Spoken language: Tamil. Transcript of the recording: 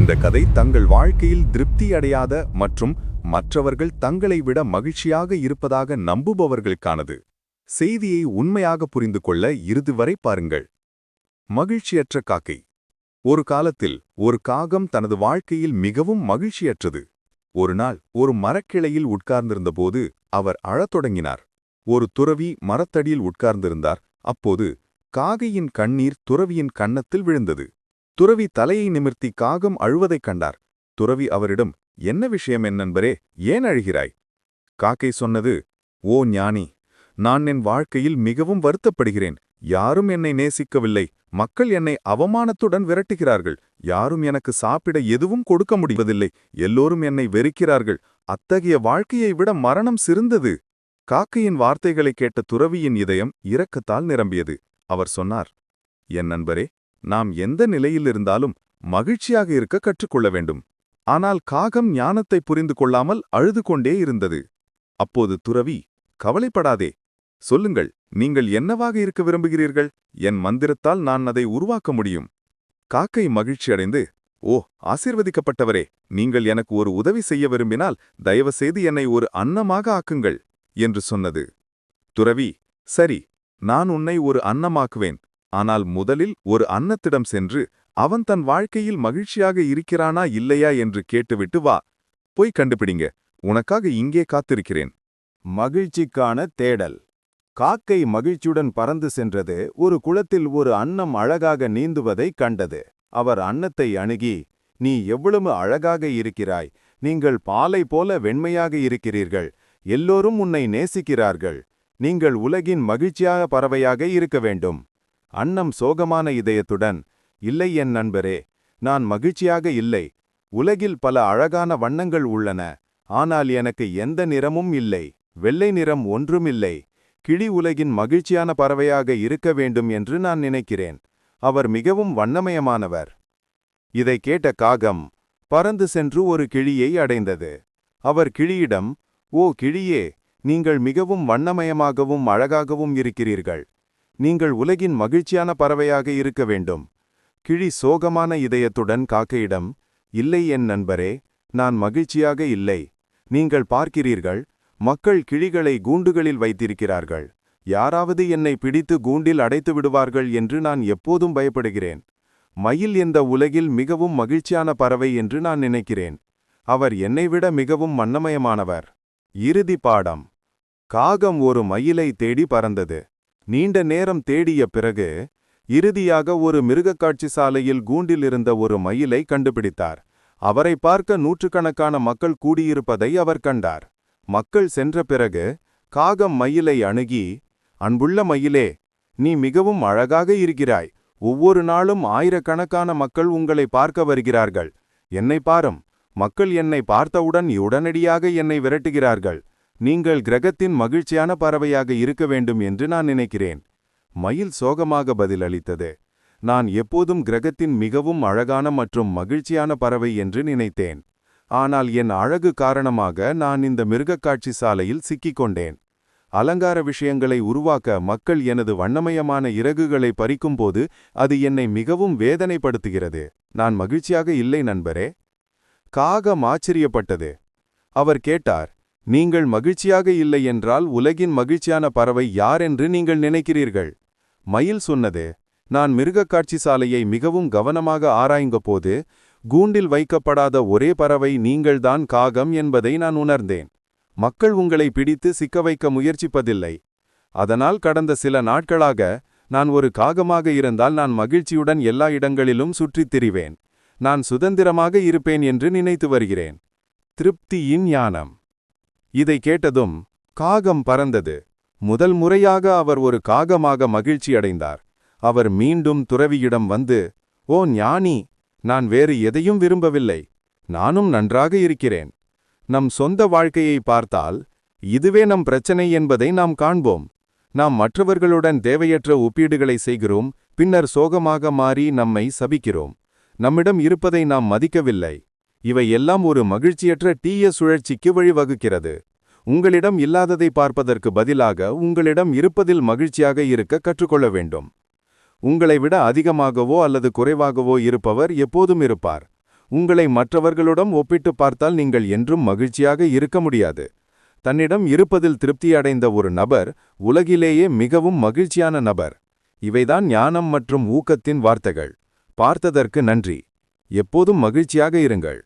இந்த கதை தங்கள் வாழ்க்கையில் திருப்தி அடையாத மற்றும் மற்றவர்கள் தங்களை விட மகிழ்ச்சியாக இருப்பதாக நம்புபவர்களுக்கானது. செய்தியை உண்மையாக புரிந்து கொள்ள இறுதி வரை பாருங்கள். மகிழ்ச்சியற்ற காக்கை. ஒரு காலத்தில் ஒரு காகம் தனது வாழ்க்கையில் மிகவும் மகிழ்ச்சியற்றது. ஒரு நாள் ஒரு மரக்கிளையில் உட்கார்ந்திருந்தபோது அவர் அழத் தொடங்கினார். ஒரு துறவி மரத்தடியில் உட்கார்ந்திருந்தார். அப்போது காகையின் கண்ணீர் துறவியின் கன்னத்தில் விழுந்தது. துறவி தலையை நிமிர்த்தி காகம் அழுவதைக் கண்டார். துறவி அவரிடம் என்ன விஷயம் என் நண்பரே ஏன் அழுகிறாய்? காக்கை சொன்னது ஓ ஞானி நான் என் வாழ்க்கையில் மிகவும் வருத்தப்படுகிறேன். யாரும் என்னை நேசிக்கவில்லை. மக்கள் என்னை அவமானத்துடன் விரட்டுகிறார்கள். யாரும் எனக்கு சாப்பிட எதுவும் கொடுக்க முடிவதில்லை. எல்லோரும் என்னை வெறுக்கிறார்கள். அத்தகைய வாழ்க்கையை விட மரணம் சிறந்தது. காக்கையின் வார்த்தைகளைக் கேட்ட துறவியின் இதயம் இரக்கத்தால் நிரம்பியது. அவர் சொன்னார் என் நண்பரே நாம் எந்த நிலையில் இருந்தாலும் மகிழ்ச்சியாக இருக்க கற்றுக்கொள்ள வேண்டும். ஆனால் காகம் ஞானத்தை புரிந்து கொள்ளாமல் அழுது கொண்டே இருந்தது. அப்போது துறவி கவலைப்படாதே. சொல்லுங்கள் நீங்கள் என்னவாக இருக்க விரும்புகிறீர்கள்? என் மந்திரத்தால் நான் அதை உருவாக்க முடியும். காக்கை மகிழ்ச்சியடைந்து ஓ ஆசீர்வதிக்கப்பட்டவரே நீங்கள் எனக்கு ஒரு உதவி செய்ய விரும்பினால் தயவுசெய்து என்னை ஒரு அன்னமாக ஆக்குங்கள் என்று சொன்னது. துறவி சரி நான் உன்னை ஒரு அன்னமாக்குவேன். ஆனால் முதலில் ஒரு அன்னத்திடம் சென்று அவன் தன் வாழ்க்கையில் மகிழ்ச்சியாக இருக்கிறானா இல்லையா என்று கேட்டுவிட்டு வா. போய் கண்டுபிடிங்க. உனக்காக இங்கே காத்திருக்கிறேன். மகிழ்ச்சிக்கான தேடல். காக்கை மகிழ்ச்சியுடன் பறந்து சென்றது. ஒரு குளத்தில் ஒரு அன்னம் அழகாக நீந்துவதைக் கண்டது. அவர் அன்னத்தை அணுகி நீ எவ்வளவு அழகாக இருக்கிறாய். நீங்கள் பாலை போல வெண்மையாக இருக்கிறீர்கள். எல்லோரும் உன்னை நேசிக்கிறார்கள். நீங்கள் உலகின் மகிழ்ச்சியாக பறவையாக இருக்க வேண்டும். அன்னம் சோகமான இதயத்துடன் இல்லை என் நண்பரே நான் மகிழ்ச்சியாக இல்லை. உலகில் பல அழகான வண்ணங்கள் உள்ளன. ஆனால் எனக்கு எந்த நிறமும் இல்லை. வெள்ளை நிறம் ஒன்றுமில்லை கிளி உலகின் மகிழ்ச்சியான பறவையாக இருக்க வேண்டும் என்று நான் நினைக்கிறேன். அவர் மிகவும் வண்ணமயமானவர். இதை கேட்ட காகம் பறந்து சென்று ஒரு கிளியை அடைந்தது. அவர் கிளியிடம் ஓ கிளியே நீங்கள் மிகவும் வண்ணமயமாகவும் அழகாகவும் இருக்கிறீர்கள். நீங்கள் உலகின் மகிழ்ச்சியான பறவையாக இருக்க வேண்டும். கிழி சோகமான இதயத்துடன் காக்கையிடம் இல்லை என் நண்பரே நான் மகிழ்ச்சியாக இல்லை. நீங்கள் பார்க்கிறீர்கள் மக்கள் கிழிகளை கூண்டுகளில் வைத்திருக்கிறார்கள். யாராவது என்னை பிடித்து கூண்டில் அடைத்து விடுவார்கள் என்று நான் எப்போதும் பயப்படுகிறேன். மயில் இந்த உலகில் மிகவும் மகிழ்ச்சியான பறவை என்று நான் நினைக்கிறேன். அவர் என்னை விட மிகவும் வண்ணமயமானவர் இறுதி பாடம். காகம் ஒரு மயிலை தேடி பறந்தது. நீண்ட நேரம் தேடிய பிறகு இறுதியாக ஒரு மிருகக்காட்சி சாலையில் கூண்டில் இருந்த ஒரு மயிலை கண்டுபிடித்தார். அவரை பார்க்க நூற்றுக்கணக்கான மக்கள் கூடியிருப்பதை அவர் கண்டார். மக்கள் சென்ற பிறகு காகம் மயிலை அணுகி அன்புள்ள மயிலே நீ மிகவும் அழகாக இருக்கிறாய். ஒவ்வொரு நாளும் ஆயிரக்கணக்கான மக்கள் உங்களை பார்க்க வருகிறார்கள். என்னை பாரும். மக்கள் என்னை பார்த்தவுடன் உடனடியாக என்னை விரட்டுகிறார்கள். நீங்கள் கிரகத்தின் மகிழ்ச்சியான பறவையாக இருக்க வேண்டும் என்று நான் நினைக்கிறேன். மயில் சோகமாக பதிலளித்தது. நான் எப்போதும் கிரகத்தின் மிகவும் அழகான மற்றும் மகிழ்ச்சியான பறவை என்று நினைத்தேன். ஆனால் என் அழகு காரணமாக நான் இந்த மிருகக்காட்சி சாலையில் சிக்கிக் கொண்டேன். அலங்கார விஷயங்களை உருவாக்க மக்கள் எனது வண்ணமயமான இறகுகளை பறிக்கும்போது அது என்னை மிகவும் வேதனைப்படுத்துகிறது. நான் மகிழ்ச்சியாக இல்லை நண்பரே. காகம் ஆச்சரியப்பட்டது. அவர் கேட்டார் நீங்கள் மகிழ்ச்சியாக இல்லை என்றால் உலகின் மகிழ்ச்சியான பறவை யார் என்று நீங்கள் நினைக்கிறீர்கள். மயில் சொன்னது நான் மிருகக் காட்சி சாலையை மிகவும் கவனமாக ஆராய்ந்த போது கூண்டில் வைக்கப்படாத ஒரே பறவை நீங்கள்தான் காகம் என்பதை நான் உணர்ந்தேன். மக்கள் உங்களை பிடித்து சிக்க வைக்க முயற்சிப்பதில்லை. அதனால் கடந்த சில நாட்களாக நான் ஒரு காகமாக இருந்தால் நான் மகிழ்ச்சியுடன் எல்லா இடங்களிலும் சுற்றித் திரிவேன். நான் சுதந்திரமாக இருப்பேன் என்று நினைத்து வருகிறேன். திருப்தியின் ஞானம். இதை கேட்டதும் காகம் பறந்தது. முதல் முறையாக அவர் ஒரு காகமாக மகிழ்ச்சியடைந்தார். அவர் மீண்டும் துறவியிடம் வந்து ஓ ஞானி நான் வேறு எதையும் விரும்பவில்லை. நானும் நன்றாக இருக்கிறேன். நம் சொந்த வாழ்க்கையை பார்த்தால் இதுவே நம் பிரச்சனை என்பதை நாம் காண்போம். நாம் மற்றவர்களுடன் தேவையற்ற ஒப்பீடுகளை செய்கிறோம் பின்னர் சோகமாக மாறி நம்மை சபிக்கிறோம். நம்மிடம் இருப்பதை நாம் மதிக்கவில்லை. இவை எல்லாம் ஒரு மகிழ்ச்சியற்ற தீய சுழற்சிக்கு வழிவகுக்கிறது. உங்களிடம் இல்லாததை பார்ப்பதற்கு பதிலாக உங்களிடம் இருப்பதில் மகிழ்ச்சியாக இருக்க கற்றுக்கொள்ள வேண்டும். உங்களை விட அதிகமாகவோ அல்லது குறைவாகவோ இருப்பவர் எப்போதும் இருப்பார். உங்களை மற்றவர்களுடன் ஒப்பிட்டு பார்த்தால் நீங்கள் என்றும் மகிழ்ச்சியாக இருக்க முடியாது. தன்னிடம் இருப்பதில் திருப்தியடைந்த ஒரு நபர் உலகிலேயே மிகவும் மகிழ்ச்சியான நபர். இவைதான் ஞானம் மற்றும் ஊக்கத்தின் வார்த்தைகள். பார்த்ததற்கு நன்றி. எப்போதும் மகிழ்ச்சியாக இருங்கள்.